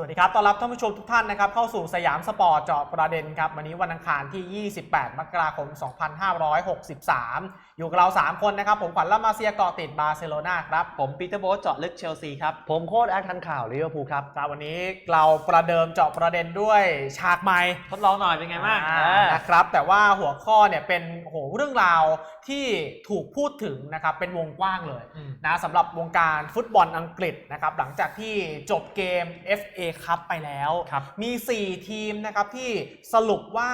สวัสดีครับต้อนรับท่านผู้ชมทุกท่านนะครับเข้าสู่สยามสปอร์ตเจาะประเด็นครับวันนี้วันอังคารที่ 28 มกราคม 2563 อยู่กับเรา 3 คนนะครับ ผมขวัญละมาเซียเกาะติดบาร์เซโลนาครับ ผมปีเตอร์โบ๊ทเจาะลึกเชลซีครับ ผมโค้ดแอคทันข่าวลิเวอร์พูลครับครับวันนี้เราประเดิมเจาะประเด็นด้วยฉากใหม่ทดลองหน่อยเป็นไงบ้างอ่เออนะครับแต่ว่าหัวข้อเนี่ยเป็นโอ้โหเรื่องราวที่ถูกพูดถึงนะครับเป็นวงกว้างเลยอืมนะสำหรับวงการฟุตบอลอังกฤษนะครับหลังจากที่จบเกม FA คัพไปแล้ว ครับ มี 4 ทีมนะครับที่สรุปว่า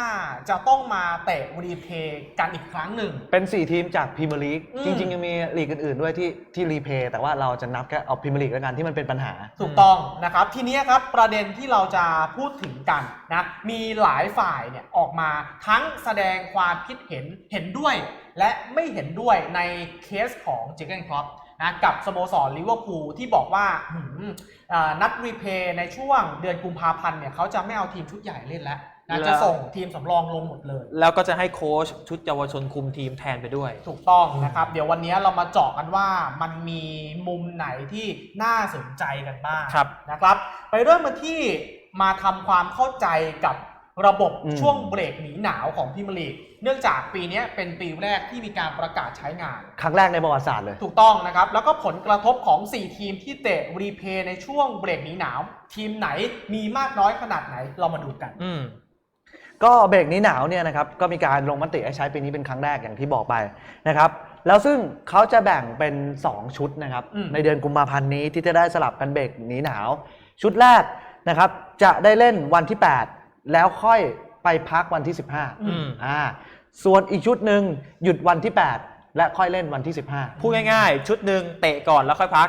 จะต้องมาเตะรีเพย์กันอีกครั้งหนึ่ง เป็น 4 ทีมจากพรีเมียร์ลีกอืม จริง ๆ ยังมีลีกอื่น ๆ ด้วยที่ที่รีเพย์แต่ว่าเราจะนับแค่เอาพรีเมียร์ลีกแล้วกันที่มันเป็นปัญหา ถูกต้องนะครับทีนี้ครับประเด็นที่เราจะพูดถึงกันนะมีหลายฝ่ายเนี่ยออกมาทั้งแสดงความคิดเห็นเห็นด้วย และไม่เห็นด้วยในเคสของเจเกนครอป นะกับสโมสรลิเวอร์พูลที่บอกว่าหืมอ่านัดรีเพย์ในช่วงเดือนกุมภาพันธ์เนี่ยเขาจะไม่เอาทีมชุดใหญ่เล่นแล้วนะแล้วจะส่งทีมสำรองลงหมดเลย แล้วก็จะให้โค้ชชุดเยาวชนคุมทีมแทนไปด้วย ถูกต้องนะครับ เดี๋ยววันนี้เรามาเจาะกันว่ามันมีมุมไหนที่น่าสนใจกันบ้างครับนะครับ ไปเริ่มมาที่มาทำความเข้าใจกับ ระบบอืม ช่วงเบรกหนีหนาวของพิมยร์ลีกเนื่องจากปีนี้เป็นปีแรกที่มีการประกาศใช้งาน ครั้งแรกในประวัติศาสตร์เลย ถูกต้องนะครับ แล้วก็ผลกระทบของ 4 ทีมที่เตะรีเพย์ในช่วงเบรกหนีหนาว ทีมไหนมีมากน้อยขนาดไหนเรามาดูกัน อืม ก็เบรกนี้หนาวเนี่ยนะครับก็มีการลงมติให้ใช้ปีนี้เป็นครั้งแรกอย่างที่บอกไปนะครับแล้วซึ่งเขาจะแบ่งเป็น 2 ชุดนะครับอืม ในเดือนกุมภาพันธ์นี้ที่จะได้สลับกันเบรกหนีหนาว ชุดแรกนะครับจะได้เล่นวันที่ 8 แล้วค่อยไปพักวันที่ 15อืม อ่าส่วนอีกชุดหนึ่งหยุดวันที่ 8 และค่อยเล่นวันที่ 15 พูดง่ายๆ ชุดหนึ่งเตะก่อนแล้วค่อยพัก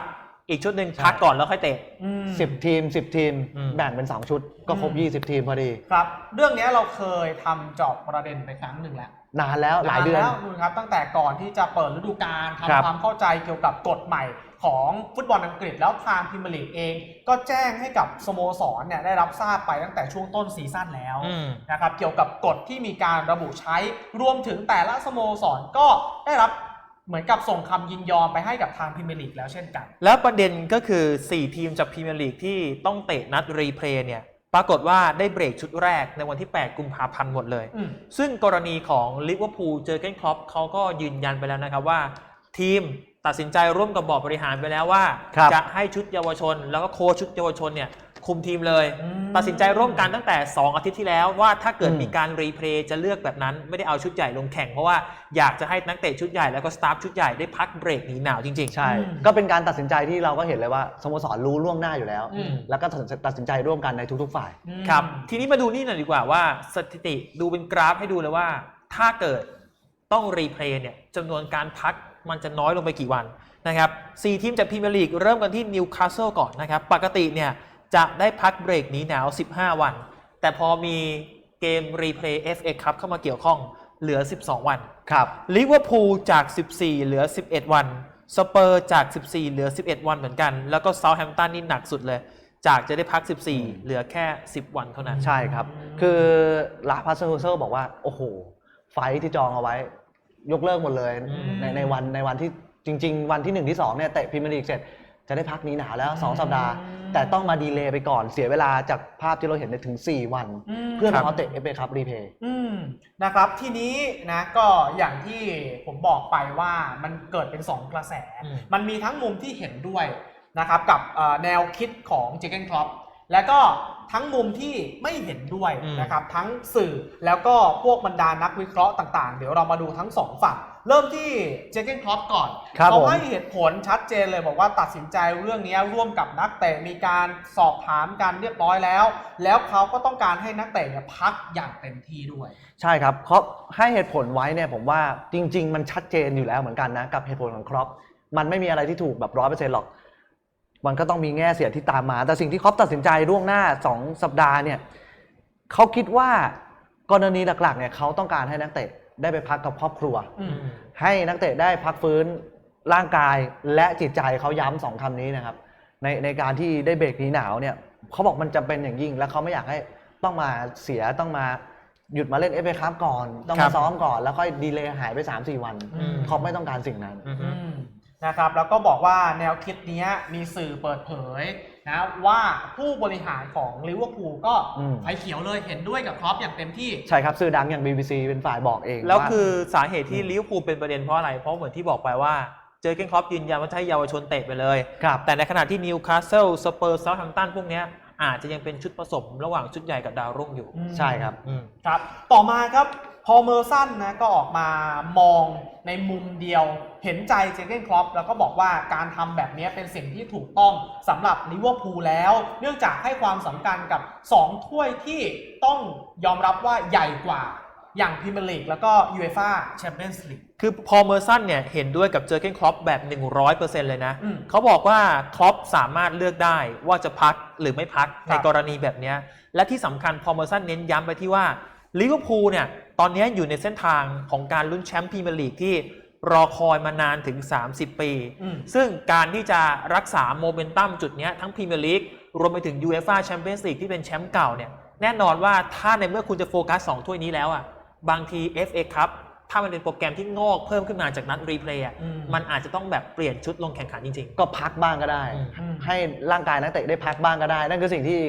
อีกชุดหนึ่งใช่พักก่อนแล้วค่อยเตะ อืม 10 ทีม 10 ทีม อืม แบ่งเป็น 2 ชุดก็ครบ อืม 20 ทีมพอดี ครับ เรื่องนี้เราเคยทำเจอบประเด็นไปครั้งหนึ่งแล้วนานแล้วหลายเดือน แล้วดูครับตั้งแต่ก่อนที่จะเปิดฤดูกาลครับ ทำความเข้าใจเกี่ยวกับกฎใหม่ ของฟุตบอลอังกฤษแล้วทางพรีเมียร์ลีกเอง ก็แจ้งให้กับสโมสรเนี่ยได้รับทราบไปตั้งแต่ช่วงต้นซีซั่นแล้วอืมนะครับเกี่ยวกับกฎที่มีการระบุใช้รวมถึงแต่ละสโมสรก็ได้รับเหมือนกับส่งคำยินยอมไปให้กับทางพรีเมียร์ลีกแล้วเช่นกัน แล้วประเด็นก็คือ 4 ทีมจากพรีเมียร์ลีกที่ต้องเตะนัดรีเพลย์เนี่ยปรากฏว่าได้เบรกชุดแรกในวันที่ 8 กุมภาพันธ์หมดเลยอืมซึ่งกรณีของลิเวอร์พูลเจอเกนครอปเขาก็ยืนยันไปแล้วนะครับว่าทีม ตัดสินใจร่วมกับบอร์ดบริหารไปแล้วว่า ครับจะให้ชุดเยาวชน แล้วก็โค้ชชุดเยาวชนเนี่ยคุมทีมเลย อืมตัดสินใจร่วมกันตั้งแต่ 2 อาทิตย์ที่แล้วว่าถ้าเกิดอืม มีการรีเพลย์จะเลือกแบบนั้นไม่ได้เอาชุดใหญ่ลงแข่งเพราะว่าอยากจะให้นักเตะชุดใหญ่แล้วก็สตาฟชุดใหญ่ได้พักเบรกหนีหนาวจริง ใช่ อืม ก็เป็นการตัดสินใจที่เราก็เห็นเลยว่าสโมสรรู้ล่วงหน้าอยู่แล้ว อืม แล้วก็ตัดสินตัดสินใจร่วมกันในทุก ๆ ฝ่ายอืมๆครับทีนี้มาดูนี่หน่อยดีกว่าว่าสถิติดูเป็นกราฟให้ดูเลยว่า ถ้าเกิดต้องรีเพลย์เนี่ยจำนวนการพัก มันจะน้อยลงไปกี่วันนะครับสี่ทีมจากพรีเมียร์ลีกเริ่มกันที่นิวคาสเซิลก่อนนะครับ ปกติเนี่ยจะได้พักเบรกหนีหนาว 15 วัน แต่พอมีเกมรีเพลย์ FA Cup เข้ามาเกี่ยวข้องเหลือ 12 วันครับลิเวอร์พูลจาก 14 เหลือ 11 วันสเปอร์จาก 14 เหลือ 11 วันเหมือนกัน แล้วก็เซาท์แฮมป์ตันนี่หนักสุดเลย จากจะได้พัก 14 เหลือแค่ 10 วันเท่านั้น ใช่ครับ คือลาพาสเซอร์บอกว่า โอ้โห ไฟท์ที่จองเอาไว้ ยกเลิกหมดเลยอืมในในวันในวันที่จริง ๆ วันที่1ที่2เนี่ยเตะพรีเมียร์ลีกเสร็จจะได้พักหนี้หนาวแล้ว 2 สัปดาห์ แต่ต้องมาดีเลย์ไปก่อนเสียเวลาจากภาพที่เราเห็นเนี่ยถึง 4 วันมเพื่อครับมาเตะเอฟเอคัพรีเพย์อืมนะครับทีนี้นะก็อย่างที่ผมบอกไปว่ามันเกิดเป็น 2 กระแสอืมมันมีทั้งมุมที่เห็นด้วยนะครับกับเอ่อแนวคิดของเจเกนครอปและก็ ทั้งมุมที่ไม่เห็นด้วยอืมนะครับทั้งสื่อแล้วก็พวกบรรดานักวิเคราะห์ต่างๆ เดี๋ยวเรามาดูทั้งสองฝั่งเริ่มที่เจเกนครอปก่อนครับเขาผมให้เหตุผลชัดเจนเลยบอกว่าตัดสินใจเรื่องนี้ร่วมกับนักเตะมีการสอบถามกันเรียบร้อยแล้ว แล้วเขาก็ต้องการให้นักเตะเนี่ยพักอย่างเต็มที่ด้วย ใช่ครับเขาให้เหตุผลไว้เนี่ยผมว่าจริง ๆ มันชัดเจนอยู่แล้วเหมือนกันนะกับเหตุผลของครอปมันไม่มีอะไรที่ถูกแบบร้อยเปอร์เซ็นต์หรอก มันก็ต้องมีแง่เสียที่ตามมา แต่สิ่งที่ครอปตัดสินใจล่วงหน้า 2 สัปดาห์เนี่ยเขาคิดว่ากรณีหลักๆเนี่ยเขาต้องการให้นักเตะได้ไปพักกับครอบครัวอืมให้นักเตะได้พักฟื้นร่างกายและจิตใจเขาย้ำสองคำนี้นะครับ ในในการที่ได้เบรกหนีหนาวเนี่ยเขาบอกมันจำเป็นอย่างยิ่ง และเขาไม่อยากให้ต้องมาเสียต้องมาหยุดมาเล่นเอฟเอคัพก่อน ต้องครัมาบซ้อมก่อน แล้วค่อยดีเลย์หายไป3-4วันอืมเขาไม่ต้องการสิ่งนั้นอือฮึอืม นะครับแล้วก็บอกว่าแนวคิดเนี้ยมีสื่อเปิดเผยนะว่าผู้บริหารของลิเวอร์พูลก็อืมไฟเขียวเลยเห็นด้วยกับครอปอย่างเต็มที่ ใช่ครับสื่อดังอย่าง BBC เป็นฝ่ายบอกเอง แล้วาคือสาเหตุที่ลิเวอร์พูลเป็นประเด็นเพราะอะไร เพราะเหมือนที่บอกไปว่าเจอเกนครอปยืนยันว่าจะให้เยาวชนเตะไปเลยครับแต่ในขณะที่นิวคาสเซิลสเปอร์เซาท์แฮมป์ตันพวกเนี้ยอาจจะยังเป็นชุดผสมระหว่างชุดใหญ่กับดาวรุ่งอยู่ใช่ครับอืมครับ ต่อมาครับ พอเมอร์สันนะก็ออกมามองในมุมเดียว เห็นใจเจเกนครอปแล้วก็บอกว่าการทำแบบนี้เป็นสิ่งที่ถูกต้องสำหรับลิเวอร์พูลแล้ว เนื่องจากให้ความสำคัญกับ 2 ถ้วยที่ต้องยอมรับว่าใหญ่กว่าอย่างพรีเมียร์ลีกแล้วก็ยูเอฟ่าแชมเปี้ยนส์ลีกคือพอเมอร์สันเนี่ยเห็นด้วยกับเจอเกนครอปแบบ 100%เลยนะอืมเขาบอกว่าครอปสามารถเลือกได้ว่าจะพักหรือไม่พักครับในกรณีแบบเนี้ยและที่สำคัญพอเมอร์สันเน้นย้ำไปที่ว่าลิเวอร์พูลเนี่ย ตอนนี้อยู่ในเส้นทางของการลุ้นแชมป์พรีเมียร์ลีกที่รอคอยมานานถึง 30 ปีอืมซึ่งการที่จะรักษาโมเมนตัมจุดเนี้ยทั้งพรีเมียร์ลีกรวมไปถึงยูเอฟ่าแชมเปี้ยนส์ลีกที่เป็นแชมป์เก่าเนี่ยแน่นอนว่าถ้าในเมื่อคุณจะโฟกัส 2 ถ้วยนี้แล้วอะบางที FA ครับถ้ามันเป็นโปรแกรมที่งอกเพิ่มขึ้นมาจากนัดรีเพลย์อะอืมมันอาจจะต้องแบบเปลี่ยนชุดลงแข่งขันจริงก็พักบ้างก็ได้อืมอืมให้ร่างกายนักเตะได้พักบ้างก็ได้ นั่นคือสิ่งที่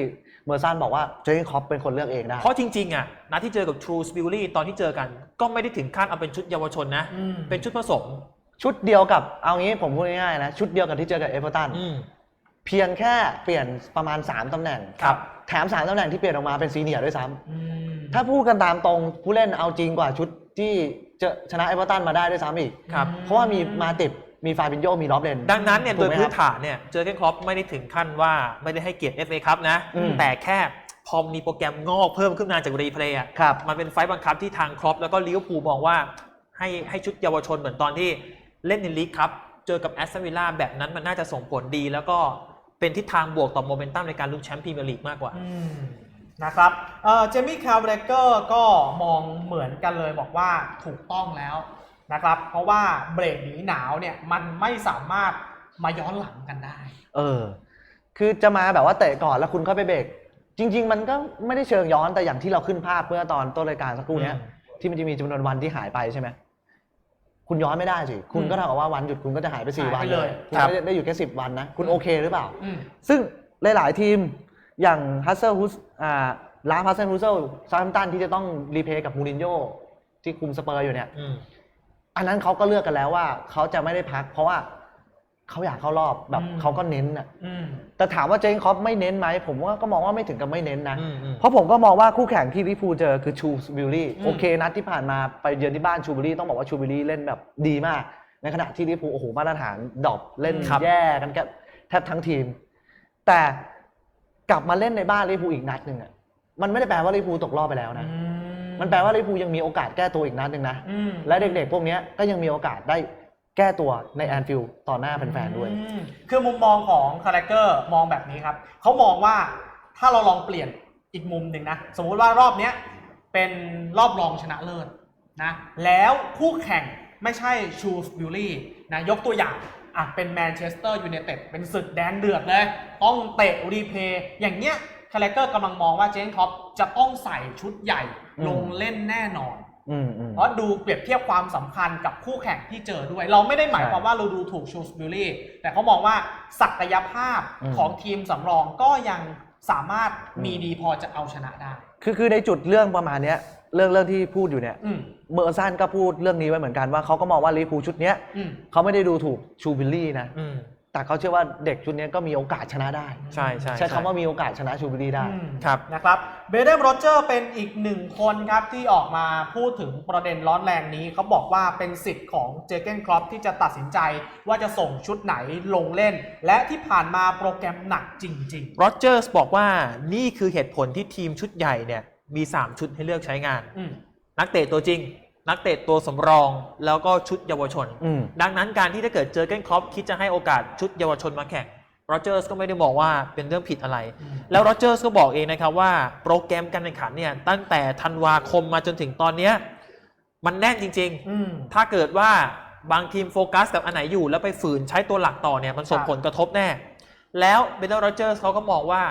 เมอร์ซันบอกว่าเจอร์เกนครอปเป็นคนเลือกเองได้ๆเพราะจริงๆอะนัดที่เจอกับ True s p i l l y ตอนที่เจอกันก็ไม่ได้ถึงขั้นเอาเป็นชุดเยาวชนนะ อืม เป็นชุดผสม ชุดเดียวกับเอางี้ผมพูดง่ายๆนะ ชุดเดียวกับที่เจอกับเอเวอร์ตันอืม เพียงแค่เปลี่ยนประมาณ 3ตำแหน่งครับ แถม 3ตำแหน่งที่เปลี่ยนออกมาเป็นซีเนียร์ด้วยซ้ำอืมถ้าพูดกันตามตรงผู้เล่นเอาจริงกว่าชุดที่เจะชนะเอเวอร์ตันมาได้ด้วยซ้ำอีก ครับ เพราะว่ามีมาติบ มีฟาบินโยมีล็อบเลน ดังนั้นเนี่ยถูโดกยไหมพื้คนรับฐานเนี่ยเจอเกนครอปไม่ได้ถึงขั้นว่าไม่ได้ให้เกียรติ FA ครับนะ อืม แต่แค่พอมีโปรแกรมงอกเพิ่มขึ้นมาจากรีเพลย์อะครับ มันเป็นไฟต์บังคับที่ทางครอปแล้วก็ลิเวอร์พูลมองว่าให้ให้ชุดเยาวชนเหมือนตอนที่เล่นในลีกครับ เจอกับแอสตันวิลล่าแบบนั้นมันน่าจะส่งผลดี แล้วก็เป็นทิศทางบวกต่อโมเมนตัมในการลุ้นแชมป์พรีเมียร์ลีกมากกว่า อืมนะครับเอ่อเจมี่คาร์เบรเกอร์ก็มองเหมือนกันเลยบอกว่าถูกต้องแล้ว นะครับ เพราะว่าเบรกหนีหนาวเนี่ยมันไม่สามารถมาย้อนหลังกันได้ เออ คือจะมาแบบว่าเตะก่อนแล้วคุณค่อยไปเบรก จริง ๆ มันก็ไม่ได้เชิงย้อนแต่อย่างที่เราขึ้นภาพเมื่อตอนต้นรายการสักครู่เนี้ยอืมที่มันจะมีจำนวนวันที่หายไปใช่ไหมคุณย้อนไม่ได้สิ คุณก็เท่ากับว่าวันหยุดคุณก็จะหายไปสี่หายวันไปเลยคุณครับไม่ได้ได้อยู่แค่สิบวันนะ คุณโอเคหรือเปล่าอืมซึ่งหลาย ๆ ทีมอย่างฮัสเซอร์ฮุสอ่าลาฟฮัสเซนฮุสเซลซาร์มตันที่จะต้องรีเพย์กับมูรินโญ่ที่คุมสเปอร์อยู่เนี่ย อืมอันนั้นเขาก็เลือกกันแล้วว่าเขาจะไม่ได้พัก เพราะว่าเขาอยากเข้ารอบแบบอืม เขาก็เน้นอะอืม แต่ถามว่าเจนคอปไม่เน้นไหมผมว่าก็มองว่าไม่ถึงกับไม่เน้นนะ อืมอืมเพราะผมก็มองว่าคู่แข่งที่ลิเวอร์พูลเจอคือชูบิลลี่อืม โอเคนัดที่ผ่านมาไปเยือนที่บ้านชูบิลลี่ต้องบอกว่าชูบิลลี่เล่นแบบดีมาก ในขณะที่ลิเวอร์พูลโอ้โหมาตรฐานดรอปเล่นครับ แย่กันแกบแทบทั้งทีม แต่กลับมาเล่นในบ้านลิเวอร์พูลอีกนัดหนึ่งอะมันไม่ได้แปลว่าลิเวอร์พูลตกรอบไปแล้วนะ อืมั นแปลว่าลิเวอร์พูลยังมีโอกาสแก้ตัวอีกนัดหนึ่งนะอืมและเด็กๆ พวกเนี้ยก็ยังมีโอกาสได้แก้ตัวในแอนฟิลด์ต่อหน้าแฟนๆ ด้วยอืมคือมุมมองของคาแรคเตอร์มองแบบนี้ครับ เขามองว่าถ้าเราลองเปลี่ยนอีกมุมหนึ่งนะ สมมุติว่ารอบเนี้ยเป็นรอบรองชนะเลิศนะ แล้วคู่แข่งไม่ใช่ชูสบิลลี่นะ ยกตัวอย่างอะเป็นแมนเชสเตอร์ยูไนเต็ดเป็นศึกแดงเดือดเลย ต้องเตะรีเพย์อย่างเงี้ย คาแรคเตอร์กำลังมองว่าเจนท็อปจะต้องใส่ชุดใหญ่อืมลงเล่นแน่นอน อืมอืม เพราะดูเปรียบเทียบความสำคัญกับคู่แข่งที่เจอด้วย เราไม่ได้หมายความว่าเราดูถูกชูสบิลลี่แต่เขามองว่าศักยภาพอืม ของทีมสำรองก็ยังสามารถมีดีพอจะเอาชนะได้ คือคือในจุดเรื่องประมาณเนี้ยเรื่องเรื่องที่พูดอยู่เนี่ยอืมเมอร์ซันก็พูดเรื่องนี้ไว้เหมือนกันว่าเขาก็มองว่าลิเวอร์พูลชุดเนี้ยอืมเขาไม่ได้ดูถูกชูบิลลี่นะ อืม แต่เขาเชื่อว่าเด็กชุดเนี้ยก็มีโอกาสชนะได้ ใช่ใช่ใช้คำว่ามีโอกาสชนะชูบิลลี่ได้อืมครับ นะครับเบเดมโรเจอร์เป็นอีกหนึ่งคนครับที่ออกมาพูดถึงประเด็นร้อนแรงนี้เขาบอกว่าเป็นสิทธิ์ของเจเกนครอปที่จะตัดสินใจว่าจะส่งชุดไหนลงเล่น และที่ผ่านมาโปรแกรมหนักจริง โรเจอร์สบอกว่านี่คือเหตุผลที่ทีมชุดใหญ่เนี่ยมี 3 ชุดให้เลือกใช้งาน ๆ อืมนักเตะตัวจริง นักเตะตัวสำรองแล้วก็ชุดเยาวชน อืม ดังนั้นการที่ถ้าเกิดเจอเกนครอปคิดจะให้โอกาสชุดเยาวชนมาแข่งโรเจอร์สก็ไม่ได้มองว่าเป็นเรื่องผิดอะไรอืมแล้วโรเจอร์สก็บอกเองนะครับว่าโปรแกรมการแข่งขันเนี่ยตั้งแต่ธันวาคมมาจนถึงตอนเนี้ยมันแน่นจริง ๆ อืม ถ้าเกิดว่าบางทีมโฟกัสกับอันไหนอยู่ แล้วไปฝืนใช้ตัวหลักต่อเนี่ยมันส่งครับ ผลกระทบแน่ แล้วเบนเดอร์โรเจอร์สเขาก็มองว่า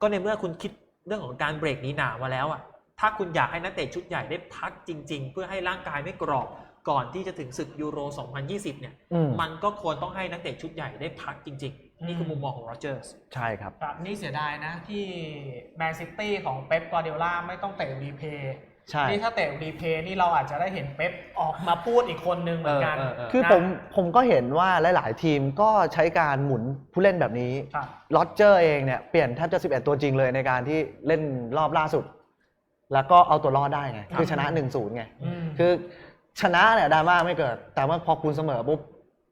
ก็ในเมื่อคุณคิดเรื่องของการเบรกหนี้หนาวมาแล้วอะ ถ้าคุณอยากให้นักเตะชุดใหญ่ได้พักจริง ๆ เพื่อให้ร่างกายไม่กรอบก่อนที่จะถึงศึกยูโร 2020 เนี่ย อืม มันก็ควรต้องให้นักเตะชุดใหญ่ได้พักจริงนี่คือมุมมองของโรเจอร์ส ใช่ครับครับนี่เสียดายนะที่แมนซิตี้ของเป๊ปกวาร์ดิโอลาไม่ต้องเตะรีเพย์ใช่ นี่ถ้าเตะรีเพย์นี่เราอาจจะได้เห็นเป๊ปออกมาพูดอีกคนนึงเหมือนกันเออเออเออคือผมผมก็เห็นว่าหลาย ๆ ทีมก็ใช้การหมุนผู้เล่นแบบนี้ ครับ ลอตเจอร์เองเนี่ยเปลี่ยนแทบจะ 11 ตัวจริงเลยในการที่เล่นรอบล่าสุด แล้วก็เอาตัวรอดได้ไง คือชนะ1-0ไงอืมคือชนะเนี่ยดราม่าไม่เกิด แต่ว่าพอคุณเสมอปุ๊บ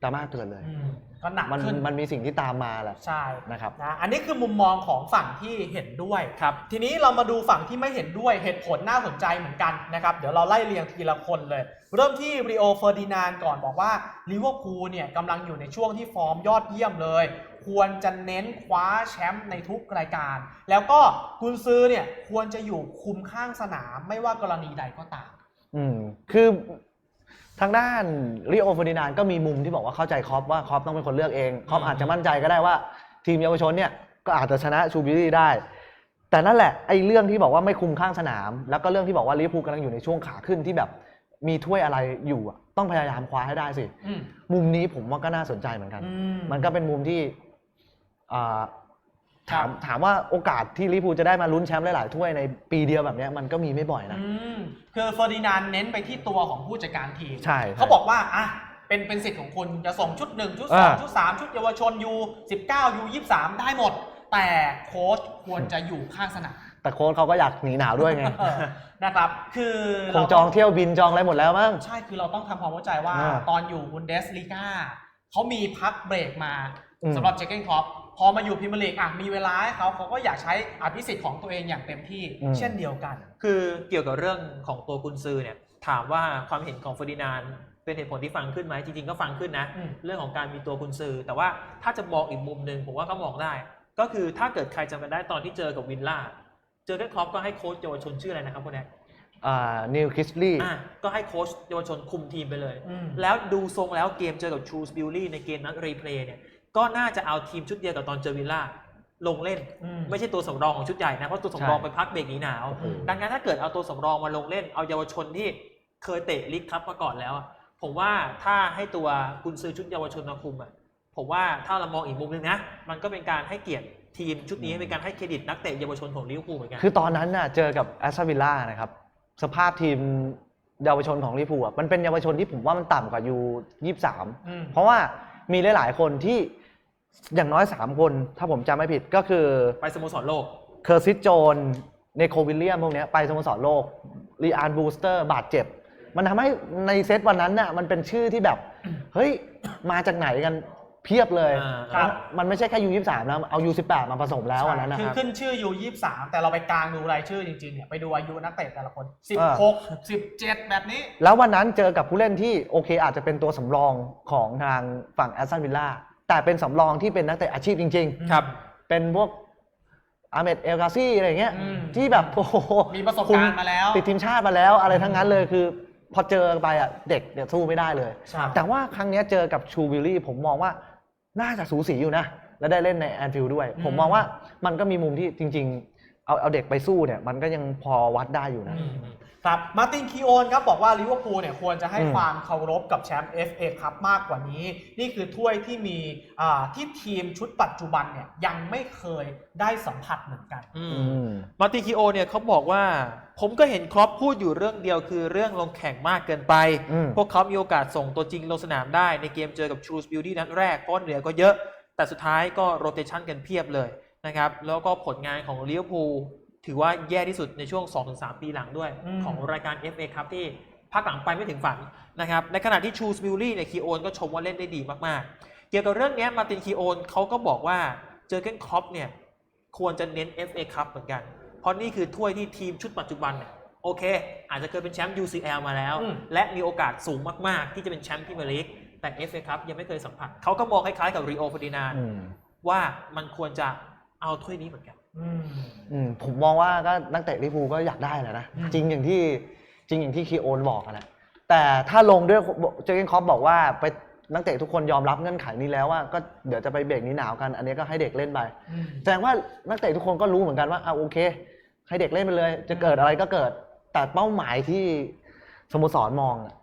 ดราม่าเกิดเลยมก็หนักมันขึ้น มันมีสิ่งที่ตามมาแหละใช่นะครับนะอันนี้คือมุมมองของฝั่งที่เห็นด้วยครับ ทีนี้เรามาดูฝั่งที่ไม่เห็นด้วยเหตุผลน่าสนใจเหมือนกันนะครับ เดี๋ยวเราไล่เรียงทีละคนเลย เริ่มที่ริโอเฟอร์ดินานก่อนบอกว่าลิเวอร์พูลเนี่ยกำลังอยู่ในช่วงที่ฟอร์มยอดเยี่ยมเลย ควรจะเน้นคว้าแชมป์ในทุกรายการ แล้วก็กุนซือเนี่ยควรจะอยู่คุมข้างสนามไม่ว่ากรณีใดก็ตาม อืมคือทางด้านริโอเฟอร์ดินานด์ก็มีมุมที่บอกว่าเข้าใจครอปว่าครอปต้องเป็นคนเลือกเองครอปอืมอาจจะมั่นใจก็ได้ว่า ทีมเยาวชนเนี่ยก็อาจจะชนะชูบิลี่ได้ แต่นั่นแหละไอ้เรื่องที่บอกว่าไม่คุมข้างสนาม แล้วก็เรื่องที่บอกว่าลิเวอร์พูลกำลังอยู่ในช่วงขาขึ้นที่แบบ มีถ้วยอะไรอยู่อะต้องพยายามคว้าให้ได้สิ อืม มุมนี้ผมว่าก็น่าสนใจเหมือนกัน อืมันก็เป็นมุมที่อ่าครัถาบมถามว่าโอกาสที่ลิเวอร์พูลจะได้มาลุ้นแชมป์หลายๆถ้วยในปีเดียวแบบเนี้ยมันก็มีไม่บ่อยนะ อืมคือเฟอร์ดินานด์เน้นไปที่ตัวของผู้จัดการทีม ใช่เขาบอกว่าอะเป็นเป็นสิทธิ์ของคุณจะส่งชุด1ชุดอ่า2ชุด3ชุดเยาวชนยู19ยู23ได้หมด แต่โค้ชควรจะอยู่ข้างสนาม แต่โค้ชเขาก็อยากหนีหนาวด้วยไงเออนะครับ คือคงจองเที่ยวบินจองอะไรหมดแล้วมั้ง ใช่ คือเราต้องทำความเข้าใจว่า อ่าตอนอยู่บุนเดสลีกาเขามีพักเบรกมาอืม สำหรับเจเกนครอปพอมาอยู่พรีเมียร์ลีกอะมีเวลาให้เขาเขาก็อยากใช้อภิสิทธิ์ของตัวเองอย่างเต็มที่เช่นเดียวกัน คือเกี่ยวกับเรื่องของตัวกุนซือเนี่ยถามว่าความเห็นของเฟอร์ดินานด์เป็นเหตุผลที่ฟังขึ้นไหมจริงๆก็ฟังขึ้นนะ อืม เรื่องของการมีตัวกุนซือ แต่ว่าถ้าจะมองอีกมุมหนึ่งผมว่าก็มองได้ ก็คือถ้าเกิดใครจำกันได้ตอนที่เจอกับวินล่า เจอกันครอปก็ให้โค้ชเยาวชนชื่ออะไรนะครับคนนี้อ่านิวคิสลี่อะก็ให้โค้ชเยาวชนคุมทีมไปเลยอืมแล้วดูทรงแล้วเกมเจอกับชูสบิลลี่ในเกมนัดรีเพลย์เนี่ย ก็น่าจะเอาทีมชุดเดียวกับตอนเจอวิลล่าลงเล่นอืมไม่ใช่ตัวสำรองของชุดใหญ่นะ เพราะตัวสำรองใช่ไปพักเบรกหนีหนาวโอ้โหดังนั้นถ้าเกิดเอาตัวสำรองมาลงเล่น เอาเยาวชนที่เคยเตะลีกคัพมาก่อนแล้วอะผมว่าถ้าให้ตัวกุนซือชุดเยาวชนมาคุมอะผมว่าถ้าเรามองอีกมุมหนึงนะ มันก็เป็นการให้เกียรติ ทีมชุดนี้เป็นการให้เครดิตนักเตะเยาวชนของลิเวอร์พูลเหมือนกัน คือตอนนั้นน่ะเจอกับแอสตันวิลล่านะครับ สภาพทีมเยาวชนของลิเวอร์พูลอะมันเป็นเยาวชนที่ผมว่ามันต่ำกว่ายูยี่สามอืม เพราะว่ามีหลาย ๆ คนที่อย่างน้อย 3 คน ถ้าผมจำไม่ผิดก็คือไปสโมสรโลก เคอร์ซิสโจนเนโควิลเลียมพวกเนี้ยไปสโมสรโลกรีอานบูสเตอร์บาดเจ็บ มันทำให้ในเซตวันนั้นน่ะมันเป็นชื่อที่แบบ เฮ้ย มาจากไหนกัน เพียบเลย อ่าครับ มันไม่ใช่แค่ยูยี่สามนะเอายูสิบแปดมาผสมแล้ววันนั้นนะคือครับ ขึ้นชื่อยู23แต่เราไปกลางดูรายชื่อจริงๆเนี่ยไปดูอายุนักเตะแต่ละคนอ่า16 17แบบนี้ แล้ววันนั้นเจอกับผู้เล่นที่โอเคอาจจะเป็นตัวสำรองของทางฝั่งแอสตันวิลล่าแต่เป็นสำรองที่เป็นนักเตะอาชีพจริง ครับ ๆ เป็นพวกอาเมดเอลกาซี่อะไรอย่างเงี้ยอืม ที่แบบโอ้โหมีประสบการณ์มาแล้วติดทีมชาติมาแล้วอะไรทั้งนั้นเลยคือ พอเจอไปอะเด็กเนี่ยสู้ไม่ได้เลยครับแต่ว่าครั้งเนี้ยเจอกับชูวิลลี่ผมมองว่า น่าจะสูสีอยู่นะ และได้เล่นในแอนฟิลด์ด้วยอืมผมมองว่ามันก็มีมุมที่จริง ๆ เอาเอาเด็กไปสู้เนี่ย มันก็ยังพอวัดได้อยู่นะอืม ครับมาร์ตินคีโอนครับบอกว่าลิเวอร์พูลเนี่ยควรจะให้อืมความเคารพกับแชมป์ FA ครับมากกว่านี้ นี่คือถ้วยที่มีอ่าที่ทีมชุดปัจจุบันเนี่ยยังไม่เคยได้สัมผัสเหมือนกันอือืมมมาร์ตินคิโอเนี่ยเขาบอกว่า ผมก็เห็นครอปพูดอยู่เรื่องเดียวคือเรื่องลงแข่งมากเกินไปอืมพวกเขามีโอกาสส่งตัวจริงลงสนามได้ในเกมเจอกับชูสบิลดี้นัดแรกเพราะเหลือก็เยอะ แต่สุดท้ายก็โรเตชันกันเพียบเลยนะครับแล้วก็ผลงานของลิเวอร์พูล ถือว่าแย่ที่สุดในช่วง 2-3 ปีหลังด้วย อืม ของรายการ FA ครับที่ภาคหลังไปไม่ถึงฝันนะครับในขณะที่ชูสบิลลี่เนี่ยคีโอนก็ชมว่าเล่นได้ดีมากๆ เกี่ยวกับเรื่องเนี้ยมาร์ตินคีโอนเขาก็บอกว่าเจอเกนครอปเนี่ยควรจะเน้น FA ครับเหมือนกัน เพราะนี่คือถ้วยที่ทีมชุดปัจจุบันเนี่ยโอเค อาจจะเคยเป็นแชมป์ UCL มาแล้ว อืม และมีโอกาสสูงมากๆ ที่จะเป็นแชมป์พรีเมียร์ลีกแต่ FA ครับยังไม่เคยสัมผัสเขาก็มองคล้ายๆกับรีโอฟ r ดินาน อืม ว่ามันควรจะเอาถ้วยนี้เหมือนกัน อืมอืมผมมองว่าก็นักเตะลิเวอร์พูลก็อยากได้แหละนะอืม จริงอย่างที่จริงอย่างที่คีโอนบอกอะแหละแต่ถ้าลงด้วยเจอร์เกนคล็อปบอกว่าไปนักเตะทุกคนยอมรับเงื่อนไขนี้แล้วว่าก็เดี๋ยวจะไปเบรกนี้หนาวกัน อันนี้ก็ให้เด็กเล่นไปอืมแสดงว่านักเตะทุกคนก็รู้เหมือนกันว่าอ่าโอเค ให้เด็กเล่นไปเลย จะเกิดอะไรก็เกิด แต่เป้าหมายที่สโมสรมองอะ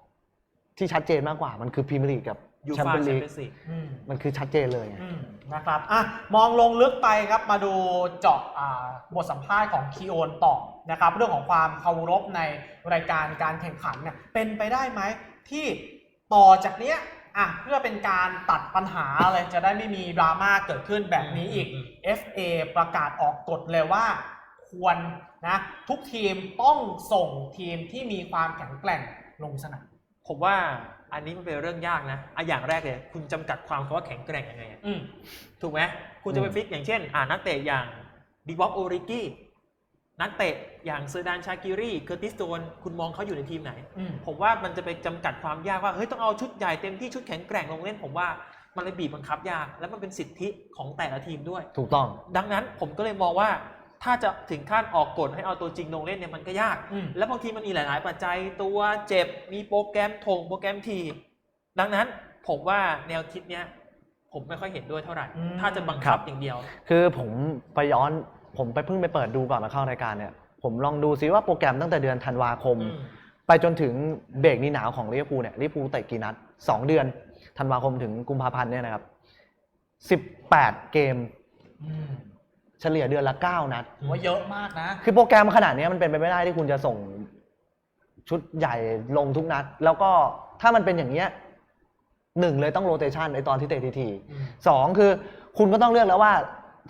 ที่ชัดเจนมากกว่ามันคือพรีเมียร์ลีกกับ ยูฟ่า Champions แชม League เปี้ยนส์ลีกอืม มันคือชัดเจนเลยไง อืมนะครับอะมองลงลึกไปครับมาดูเจาะอ่าบทสัมภาษณ์ของคีโอนต่อนะครับเรื่องของความเคารพในรายการการแข่งขันเนี่ยเป็นไปได้ไหมที่ต่อจากเนี้ยอะเพื่อเป็นการตัดปัญหาเลยจะได้ไม่มีดราม่าเกิดขึ้นแบบนี้อีก อืม FA ประกาศออกกฎเลยว่า ควรนะทุกทีมต้องส่งทีมที่มีความแข็งแกร่งลงสนาม ผมว่า อันนี้มันเป็นเรื่องยากนะอะอย่างแรกเลย คุณจำกัดความคำว่าแข็งแกร่งยังไงอะอืมถูกไหมคุณจะไปอืมฟิกอย่างเช่น อ่านักเตะอย่างดิวอฟโอริกี้นักเตะอย่างเซอร์ดานชากิรีเคอร์ติสโตนคุณมองเขาอยู่ในทีมไหน อืมผมว่ามันจะไปจำกัดความยากว่าเฮ้ยต้องเอาชุดใหญ่เต็มที่ชุดแข็งแกร่งลงเล่น ผมว่ามันเลยบีบบังคับยาก และมันเป็นสิทธิของแต่ละทีมด้วย ถูกต้อง ดังนั้นผมก็เลยมองว่า ถ้าจะถึงขั้นออกกฎให้เอาตัวจริงลงเล่นเนี่ยมันก็ยากอืมแล้วบางทีมันมีหลาย ๆ ปัจจัยตัวเจ็บมีโปรแกรมทงโปรแกรมที ดังนั้นผมว่าแนวคิดเนี้ยผมไม่ค่อยเห็นด้วยเท่าไหร่อืมถ้าจะบังคับอย่างเดียว คือผมไปย้อนผมไปเพิ่งไปเปิดดูก่อนมาเข้ารายการเนี่ยผมลองดูซิว่าโปรแกรมตั้งแต่เดือนธันวาคมอืมไปจนถึงเบรกนี้หนาวของลิเวอร์พูลเนี่ยลิเวอร์พูลเตะกี่นัดสองเดือนธันวาคมถึงกุมภาพันธ์เนี่ยนะครับสิบแปดเกมอืม เฉลี่ยเดือนละเก้านัด ถือว่าเยอะมากนะ คือโปรแกรมขนาดเนี้ยมันเป็นไปไม่ได้ที่คุณจะส่งชุดใหญ่ลงทุกนัด แล้วก็ถ้ามันเป็นอย่างเงี้ยหนึ่งเลยต้องโรเตชันในตอนที่เตะทีๆอืม สองคือคุณก็ต้องเลือกแล้วว่า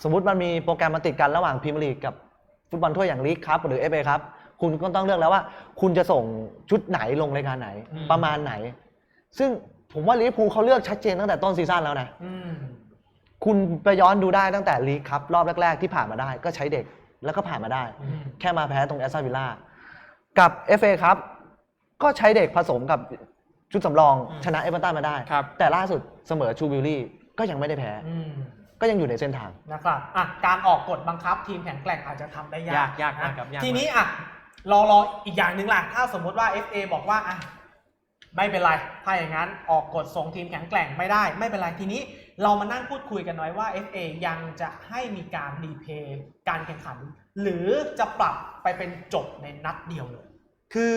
สมมติมันมีโปรแกรมมาติดกันระหว่างพรีเมียร์ลีกกับฟุตบอลถ้วยอย่างลีกครับหรือเอฟเอครับคุณก็ต้องเลือกแล้วว่า คุณจะส่งชุดไหนลงรายการไหน อืม ประมาณไหน ซึ่งผมว่าลิเวอร์พูลเขาเลือกชัดเจนตั้งแต่ต้นซีซั่นแล้วนะ อืม คุณไปย้อนดูได้ตั้งแต่ลีกครับรอบแรก ๆ ที่ผ่านมาได้ก็ใช้เด็กแล้วก็ผ่านมาได้อืมแค่มาแพ้ตรงแอสตันวิลล่ากับ FA ครับ ก็ใช้เด็กผสมกับชุดสำรองอืมชนะเอเวอร์ตันมาได้ ครับ แต่ล่าสุดเสมอชูบิลลี่ก็ยังไม่ได้แพ้ อืมก็ยังอยู่ในเส้นทาง นะครับอะการออกกฎบังคับทีมแข็งแกร่งอาจจะทำได้ยากยากยากมากนะครับยากทีนี้อะรอรออีกอย่างหนึ่งล่ะ ถ้าสมมุติว่า FA บอกว่าอะไม่เป็นไร ถ้าอย่างนั้นออกกฎส่งทีมแข็งแกร่งไม่ได้ ไม่เป็นไรทีนี้เรามานั่งพูดคุยกันหน่อยว่า FA ยังจะให้มีการรีเพย์การแข่งขัน หรือจะปรับไปเป็นจบในนัดเดียวเลย คือ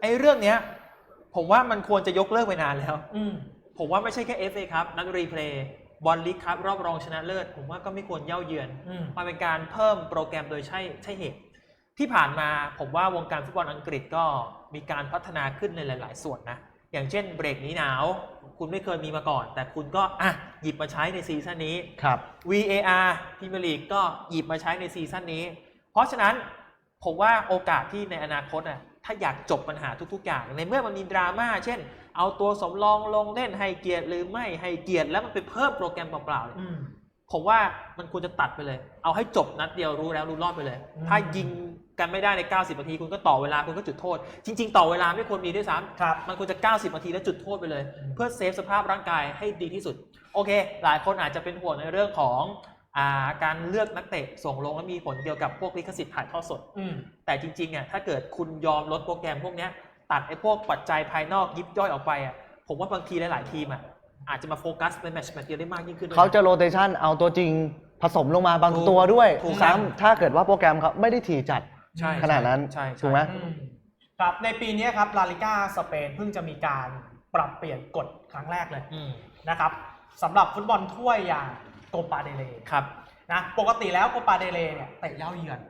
ไอ้เรื่องเนี้ย ผมว่ามันควรจะยกเลิกไปนานแล้ว อืม ผมว่าไม่ใช่แค่ FA ครับ นัดรีเพลย์บอลลีกครับรอบรองชนะเลิศ ผมว่าก็ไม่ควรเย่าเยือนอืม มันเป็นการเพิ่มโปรแกรมโดยใช่ใช่เหตุ ที่ผ่านมาผมว่าวงการฟุตบอลอังกฤษก็มีการพัฒนาขึ้นในหลาย ๆ ส่วนนะ อย่างเช่นเบรกนี้หนาว คุณไม่เคยมีมาก่อน แต่คุณก็อะหยิบมาใช้ในซีซั่นนี้ ครับ VAR พรีเมียร์ลีกก็หยิบมาใช้ในซีซั่นนี้ เพราะฉะนั้นผมว่าโอกาสที่ในอนาคตอะถ้าอยากจบปัญหาทุก ๆ อย่าง ในเมื่อมันมีดราม่าเช่น เอาตัวสำรองลงเล่นให้เกียรติหรือไม่ให้เกียรติแล้วมันไปเพิ่มโปรแกรมเปล่าๆเนี่ยอืม ผมว่ามันควรจะตัดไปเลย เอาให้จบนัดเดียวรู้แล้วรู้รอดไปเลยอืมถ้ายิงกันไม่ได้ใน 90 นาที คุณก็ต่อเวลาคุณก็จุดโทษ จริง ๆ ต่อเวลาไม่ควรมีด้วยซ้ครับำมันควรจะ 90 นาทีแล้วจุดโทษไปเลยอืมเพื่อเซฟสภาพร่างกายให้ดีที่สุด โอเค หลายคนอาจจะเป็นห่วงในเรื่องของอาการเลือกนักเตะส่งลงแล้วมีผลเกี่ยวกับพวกลิขสิทธิ์ถ่ายทอดสดอืมแต่จริงๆอะถ้าเกิดคุณยอมลดโปรแกรมพวกเนี้ยตัดไอ้พวกปัจจัยภายนอกยิบย่อยออกไปอะผมว่าบางทีหลายๆทีมอะ อาจจะมาโฟกัสในแมตช์แมตช์เดียวได้มากยิ่งขึ้นด้วยนเขาจะโรเตชันเอาตัวจริงผสมลงมาบางถูกตัวด้วยถูกซ้ำถ้าเกิดว่าโปรแกรมเขาไม่ได้ถี่จัดใช่ขนาดนั้นใช่ใช่ ถูกไหม อืมครับในปีนี้ครับลาลิก้าสเปนเพิ่งจะมีการปรับเปลี่ยนกฎครั้งแรกเลยอืมนะครับสำหรับฟุตบอลถ้วยอย่างโกปาเดเลครับ นะปกติแล้วโกปาเดเลเนี่ยเตะเย้าเยือน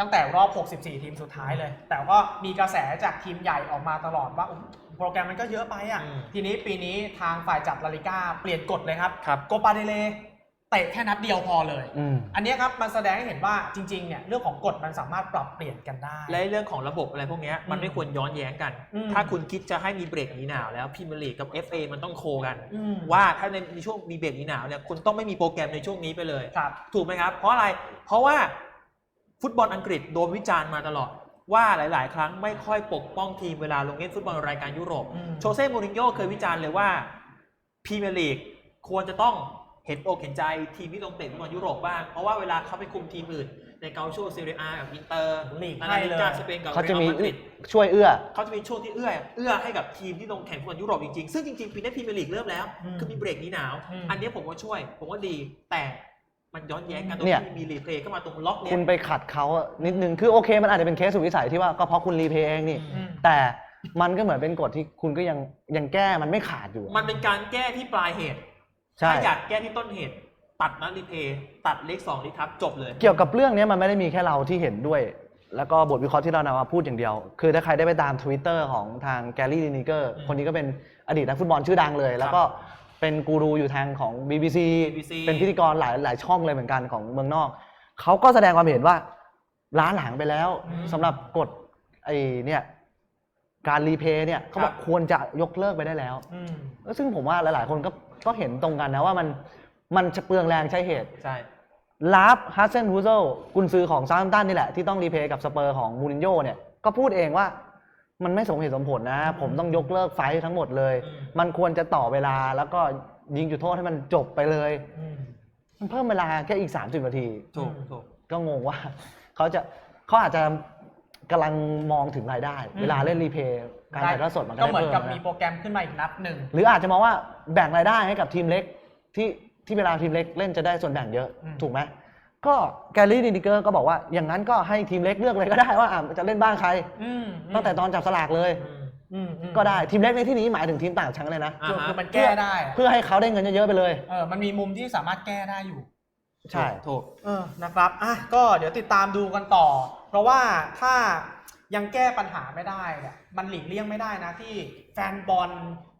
ตั้งแต่รอบ 64 ทีมสุดท้ายเลย แต่ก็มีกระแสจากทีมใหญ่ออกมาตลอดว่าอุ๊ยโปรแกรมมันก็เยอะไปอะอืมทีนี้ปีนี้ทางฝ่ายจัดลาลิก้าเปลี่ยนกฎเลยครับครับโกปาเดเลเตะแค่นัดเดียวพอเลยอืมอันเนี้ยครับมันแสดงให้เห็นว่าจริงๆเนี่ยเรื่องของกฎมันสามารถปรับเปลี่ยนกันได้ และเรื่องของระบบอะไรพวกเนี้ยมันไม่ควรย้อนแย้งกันอืมถ้าคุณคิดจะให้มีเบรกหนีหนาวแล้วพรีเมียร์ลีกกับ FA มันต้องโคกันอืมว่าถ้าในในช่วงมีเบรกหนีหนาวเนี่ยคุณต้องไม่มีโปรแกรมในช่วงนี้ไปเลยครับถูกไหมครับ เพราะอะไร เพราะว่า ฟุตบอลอังกฤษโดนวิจารณ์มาตลอด ว่าหลาย ๆ ครั้งไม่ค่อยปกป้องทีมเวลาลงเล่นฟุตบอลรายการยุโรปอืมโชเซ่มูรินโญ่เคยวิจารณ์เลยว่าพรีเมียร์ลีกควรจะต้องเห็นอกเห็นใจทีมที่ลงเตะฟุตบอลยุโรปบ้าง เพราะว่าเวลาเขาไปคุมทีมอื่นในเกาโชซีเรียกับอินเตอร์ลีกนาให้นาลิเลยกาสเปนกับเขาจะมีเรอัลมาดริดช่วยเอื้อ เขาจะมีช่วงที่เอื้อ เอื้อให้กับทีมที่ลงแข่งฟุตบอลยุโรปจริง ๆ ซึ่งจริง ๆ ปีนี้พรีเมียร์ลีกเริ่มแล้วอืมคือมีเบรกนี้หนาวอืมอันนี้ผมว่าช่วย ผมว่าดี แต่ มันย้อนแย้งกันตรงเนี่ย ที่มีรีเพลย์เข้ามาตรงล็อกเนี้คุยณไปขัดเขาอะนิดนึงคือโอเค มันอาจจะเป็นเคสสุดวิสัยที่ว่าก็เพราะคุณรีเพย์เองนี่ อืมแต่มันก็เหมือนเป็นกฎที่คุณก็ยังยังแก้มันไม่ขาดอยู่มันเป็นการแก้ที่ปลายเหตุ ใช่ ถ้าอยากแก้ที่ต้นเหตุ ตัดนัดรีเพย์ตัดเลขสองลิทับจบเลย เกี่ยวกับเรื่องนี้มันไม่ได้มีแค่เราที่เห็นด้วย แล้วก็บทวิเคราะห์ที่เรานำมาพูดอย่างเดียว คือถ้าใครได้ไปตาม Twitter ของทางแกลลี่ดินิเกอร์ อืมคนนี้ก็เป็นอดีตนักฟุตบอลชื่อดังเลย แล้วก็ เป็นกูรูอยู่ทางของ BBC BBC เป็นพิธีกรหลายหลายช่องเลยเหมือนกันของเมืองนอก เขาก็แสดงความเห็นว่าล้าหลังไปแล้วอืมสำหรับกฎไอ้เนี่ยการรีเพย์เนี่ยเขาบอกครับ ควรจะยกเลิกไปได้แล้ว อืมซึ่งผมว่าหลาย ๆ คนก็ก็เห็นตรงกันนะว่ามันมันจะเปลืองแรงใช้เหตุ ใช่ ลาฟฮัสเซนฮูเซลกุนซือของซา m ์ตันนี่แหละ ที่ต้องรีเพย์กับสเปอร์ของมูรินโญ่เนี่ย ก็พูดเองว่า มันไม่สมเหตุสมผลนะ ผมต้องยกเลิกไฟท์ทั้งหมดเลยอืมมันควรจะต่อเวลาแล้วก็ยิงจุดโทษให้มันจบไปเลย อืมมันเพิ่มเวลาแค่อีก 30นาที ถูกอืมถูก ก็งงว่า เขาจะเขาอาจจะกำลังมองถึงรายได้ อืม เวลาเล่นรีเพย์การถ่ายทอดสดมันก็ก็ได้เหมือนเพิ่มกับนะมีโปรแกรมขึ้นมาอีกนัดหนึ่ง หรืออาจจะมองว่าแบ่งรายได้ให้กับทีมเล็กที่ที่เวลาทีมเล็กเล่นจะได้ส่วนแบ่งเยอะ อืม ถูกไหม ก็แกลลี่ดินิเกอร์ก็บอกว่าอย่างนั้นก็ให้ทีมเล็กเลือกเลยก็ได้ว่าอะจะเล่นบ้างใครอืมตั้งแต่ตอนจับสลากเลยอืมอืมอืมก็ได้ทีมเล็กในที่นี้หมายถึงทีมต่างชั้นเลยนะ อ่าคือฮะ คือมันแก้ได้อะเพื่อให้เขาได้เงินเยอะๆไปเลย เออมันมีมุมที่สามารถแก้ได้อยู่ ใช่ ถูก เออ นะครับ อะ ก็เดี๋ยวติดตามดูกันต่อ เพราะว่าถ้ายังแก้ปัญหาไม่ได้เนี่ย มันหลีกเลี่ยงไม่ได้นะที่แฟนบอล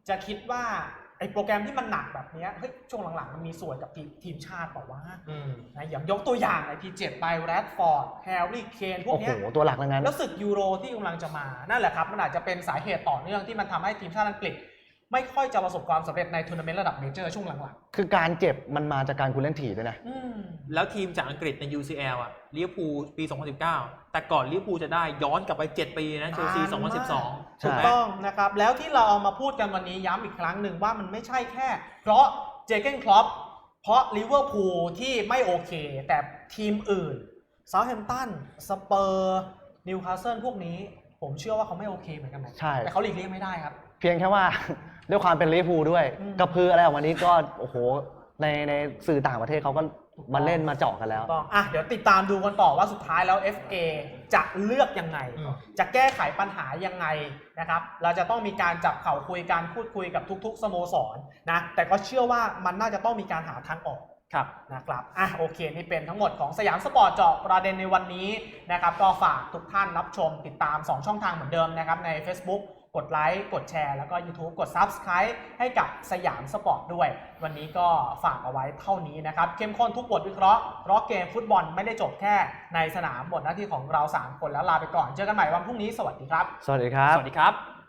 จะคิดว่า ไอ้โปรแกรมที่มันหนักแบบเนี้ยเฮ้ยช่วงหลังๆ มันมีส่วนกับทีมทีมชาติบอกว่าวะอืมนะอย่างยกตัวอย่างไอ้ที่เจ็บไปแรดฟอร์ดแฮร์รี่เคนพวกโอ้โหเนี้ยตัวหลักทั้งนั้นแล้วศึกยูโรที่กำลังจะมานั่นแหละครับ มันอาจจะเป็นสาเหตุต่อเนื่องที่มันทำให้ทีมชาติอังกฤษ ไม่ค่อยจะประสบความสำเร็จในทัวร์นาเมนต์ระดับเมเจอร์ช่วงหลังคือการเจ็บมันมาจากการคุณเล่นถี่ด้วยนะ ๆอืมแล้วทีมจากอังกฤษใน UCL อะลิเวอร์พูลปี 2019 แต่ก่อนลิเวอร์พูลจะได้ย้อนกลับไป 7 ปีนะเชลซีนานมากใช่2012 ถูกไหม ต้องนะครับ แล้วที่เราเอามาพูดกันวันนี้ย้ำอีกครั้งหนึ่งว่ามันไม่ใช่แค่ เพราะเจเกนคล็อปเพราะลิเวอร์พูลที่ไม่โอเค แต่ทีมอื่นเซาท์แฮมป์ตันสเปอร์นิวคาสเซิลพวกนี้ ผมเชื่อว่าเขาไม่โอเคเหมือนกันนะใช่ แต่เขาหลีกเลี่ยงไม่ได้ครับ เพียงแค่ว่า ด้วยความเป็นลิเวอร์พูลด้วยอืมกระพืออะไรออกมานี้ก็โอ้โหในในสื่อต่างประเทศเขาก็มาเล่นมาเจาะกันแล้ว ต้องอะเดี๋ยวติดตามดูกันต่อว่าสุดท้ายแล้ว FA จะเลือกยังไง อืม จะแก้ไขปัญหายังไงนะครับ เราจะต้องมีการจับเข่าคุยการพูดคุยกับทุก ๆ สโมสรนะ แต่ก็เชื่อว่ามันน่าจะต้องมีการหาทางออก ครับ นะครับ อะ โอเค นี่เป็นทั้งหมดของสยามสปอร์ตเจาะประเด็นในวันนี้นะครับ ก็ฝากทุกท่านรับชมติดตาม 2 ช่องทางเหมือนเดิมนะครับ ใน Facebook กดไลค์กดแชร์แล้วก็ YouTube กด Subscribe ให้กับสยามสปอร์ตด้วย วันนี้ก็ฝากเอาไว้เท่านี้นะครับ เข้มข้นทุกบทวิเคราะห์เพราะเกมฟุตบอลไม่ได้จบแค่ในสนามบทหน้าที่ของเรา 3 คนแล้วลาไปก่อน เจอกันใหม่วันพรุ่งนี้สวัสดีครับ สวัสดีครับ สวัสดีครับ